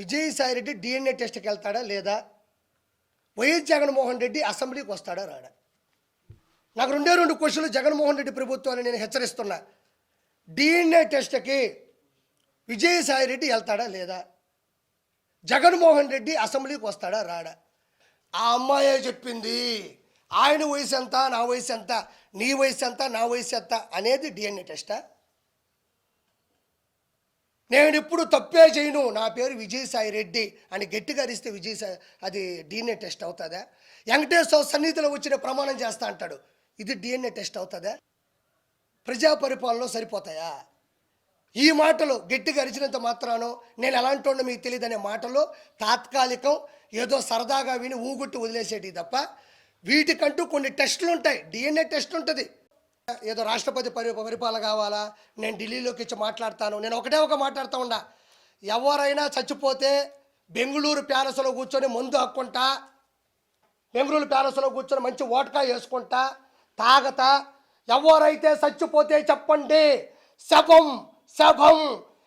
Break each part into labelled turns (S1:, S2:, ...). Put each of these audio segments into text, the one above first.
S1: Vijayasai Reddy DNA టెస్ట్కి వెళ్తాడా లేదా? YS Jaganmohan Reddy అసెంబ్లీకి వస్తాడా రాడా? నాకు రెండే రెండు క్వశ్చన్లు జగన్మోహన్ రెడ్డి ప్రభుత్వాన్ని నేను హెచ్చరిస్తున్నా. డిఎన్ఏ టెస్ట్కి విజయసాయి రెడ్డి వెళ్తాడా లేదా? జగన్మోహన్ రెడ్డి అసెంబ్లీకి వస్తాడా రాడా? ఆ అమ్మాయే చెప్పింది ఆయన వయసు ఎంత నా వయసు ఎంత నీ వయసు ఎంత నా వయసు ఎంత అనేది డిఎన్ఏ టెస్టా నేను ఇప్పుడు తప్పే చేయను. నా పేరు విజయసాయి రెడ్డి అని గట్టిగా అరిస్తే విజయసాయి అది డిఎన్ఏ టెస్ట్ అవుతుందా? వెంకటేశ్వర సన్నిధిలో వచ్చిన ప్రమాణం చేస్తా అంటాడు. ఇది డిఎన్ఏ టెస్ట్ అవుతుందా? ప్రజా పరిపాలనలో సరిపోతాయా? ఈ మాటలు గట్టిగా అరిచినంత మాత్రానో నేను ఎలాంటి మీకు తెలియదు అనే మాటలు తాత్కాలికం ఏదో సరదాగా విని ఊగుట్టు వదిలేసేటి తప్ప వీటికంటూ కొన్ని టెస్టులు ఉంటాయి డిఎన్ఏ టెస్ట్ ఉంటుంది. ఏదో రాష్ట్రపతి పరి పరిపాలన కావాలా? నేను ఢిల్లీలోకి వచ్చి మాట్లాడతాను. నేను ఒకటే ఒక మాట్లాడుతూ ఉండా ఎవరైనా చచ్చిపోతే బెంగళూరు ప్యాలెస్లో కూర్చొని మందు హక్కుంటా బెంగళూరు ప్యాలెస్లో కూర్చొని మంచి ఓటకా వేసుకుంటా తాగతా ఎవరైతే చచ్చిపోతే చెప్పండి శవం శవం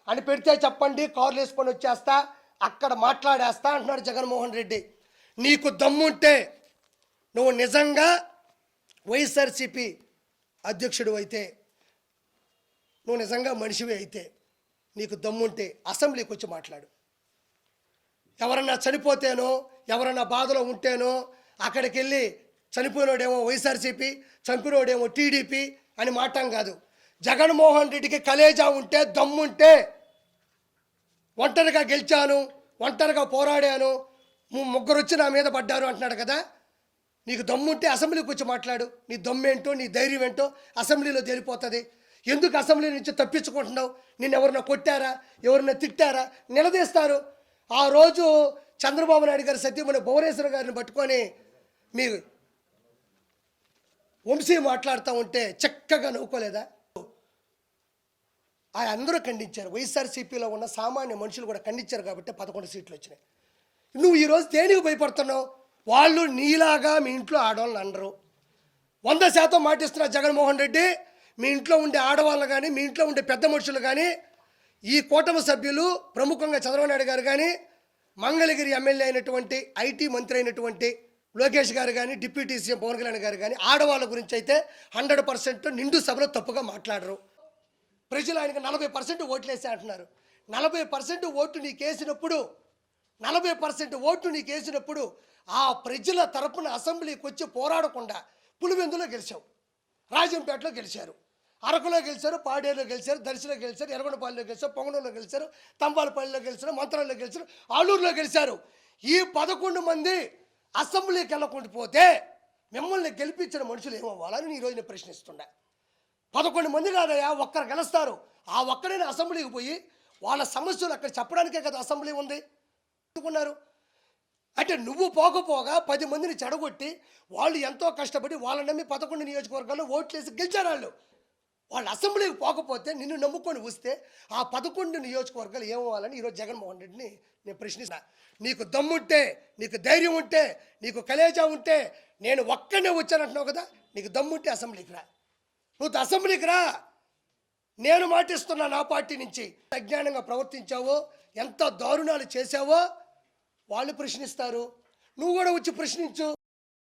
S1: అని పెడితే చెప్పండి కార్లు వేసుకొని వచ్చేస్తా అక్కడ మాట్లాడేస్తా అంటున్నాడు జగన్మోహన్ రెడ్డి. నీకు దమ్ముంటే నువ్వు నిజంగా వైఎస్ఆర్సీపీ అధ్యక్షుడు అయితే నువ్వు నిజంగా మనిషివి అయితే నీకు దమ్ముంటే అసెంబ్లీకి వచ్చి మాట్లాడు. ఎవరన్నా చనిపోతేనో ఎవరన్నా బాధలో ఉంటేనో అక్కడికి వెళ్ళి చనిపోయినోడేమో వైఎస్ఆర్సీపీ చంపినోడేమో టీడీపీ అని మాటం కాదు. జగన్మోహన్ రెడ్డికి కలేజా ఉంటే దమ్ముంటే ఒంటరిగా గెలిచాను ఒంటరిగా పోరాడాను ముగ్గురు వచ్చి నా మీద పడ్డారు అంటున్నాడు కదా నీకు దమ్ముంటే అసెంబ్లీకి వచ్చి మాట్లాడు. నీ దమ్మేంటో నీ ధైర్యం ఏంటో అసెంబ్లీలో తేలిపోతుంది. ఎందుకు అసెంబ్లీ నుంచి తప్పించుకుంటున్నావు? నిన్ను ఎవరిన కొట్టారా? ఎవరన్నా తిట్టారా? నిలదీస్తారు. ఆ రోజు చంద్రబాబు నాయుడు గారి సత్యమని భువనేశ్వర గారిని పట్టుకొని మీ వంశీ మాట్లాడుతూ ఉంటే చక్కగా నవ్వుకోలేదా? ఆ అందరూ ఖండించారు. వైఎస్ఆర్సీపీలో ఉన్న సామాన్య మనుషులు కూడా ఖండించారు కాబట్టి పదకొండు సీట్లు వచ్చినాయి. నువ్వు ఈరోజు దేనికి భయపడుతున్నావు? వాళ్ళు నీలాగా మీ ఇంట్లో ఆడవాళ్ళని అనరు. వంద శాతం మాటిస్తున్న జగన్మోహన్ రెడ్డి మీ ఇంట్లో ఉండే ఆడవాళ్ళు కానీ మీ ఇంట్లో ఉండే పెద్ద మనుషులు కానీ ఈ కూటమి సభ్యులు ప్రముఖంగా చంద్రబాబు నాయుడు గారు కానీ మంగళగిరి ఎమ్మెల్యే అయినటువంటి ఐటీ మంత్రి అయినటువంటి లోకేష్ గారు కానీ డిప్యూటీ సీఎం పవన్ కళ్యాణ్ గారు కానీ ఆడవాళ్ళ గురించి అయితే హండ్రెడ్ పర్సెంట్ నిండు సభలో తప్పుగా మాట్లాడరు. ప్రజలు ఆయనకు నలభై పర్సెంట్ ఓట్లేసే అంటున్నారు నలభై పర్సెంట్ ఓటు నీకేసినప్పుడు నలభై పర్సెంట్ ఓటు నీకు వేసినప్పుడు ఆ ప్రజల తరపున అసెంబ్లీకి వచ్చి పోరాడకుండా పులివెందులో గెలిచావు. రాజంపేటలో గెలిచారు. అరకులో గెలిచారు పాడేరులో గెలిచారు దర్శిలో గెలిచారు ఎరగనపల్లిలో గెలిచారు పొంగనూరులో గెలిచారు తంబాలపల్లిలో గెలిచారు మంత్రాల్లో గెలిచారు ఆలూరులో గెలిచారు. ఈ పదకొండు మంది అసెంబ్లీకి వెళ్ళకుండా పోతే మిమ్మల్ని గెలిపించిన మనుషులు ఏమవ్వాలని ఈరోజు నేను ప్రశ్నిస్తున్నా. పదకొండు మంది కాదయా ఒక్కరు గెలుస్తారు. ఆ ఒక్కడైనా అసెంబ్లీకి పోయి వాళ్ళ సమస్యలు అక్కడ చెప్పడానికే కదా అసెంబ్లీ ఉంది. అనుకున్నారు అంటే నువ్వు పోకపోగా పది మందిని చెడగొట్టి వాళ్ళు ఎంతో కష్టపడి వాళ్ళని నమ్మి పదకొండు నియోజకవర్గాల్లో ఓట్లేసి గెలిచారు వాళ్ళు. వాళ్ళు అసెంబ్లీకి పోకపోతే నిన్ను నమ్ముకొని వస్తే ఆ పదకొండు నియోజకవర్గాలు ఏమవ్వాలని ఈరోజు జగన్మోహన్ రెడ్డిని నేను ప్రశ్నిస్తా నీకు దమ్ముంటే నీకు ధైర్యం ఉంటే నీకు కలేజా ఉంటే నేను ఒక్కనే వచ్చానంటున్నావు కదా నీకు దమ్ముంటే అసెంబ్లీకి రా. నువ్వు అసెంబ్లీకి రా. నేను మాటిస్తున్నా నా పార్టీ నుంచి. అజ్ఞానంగా ప్రవర్తించావో ఎంత దారుణాలు చేశావో వాళ్ళు ప్రశ్నిస్తారు. నువ్వు కూడా వచ్చి ప్రశ్నించు.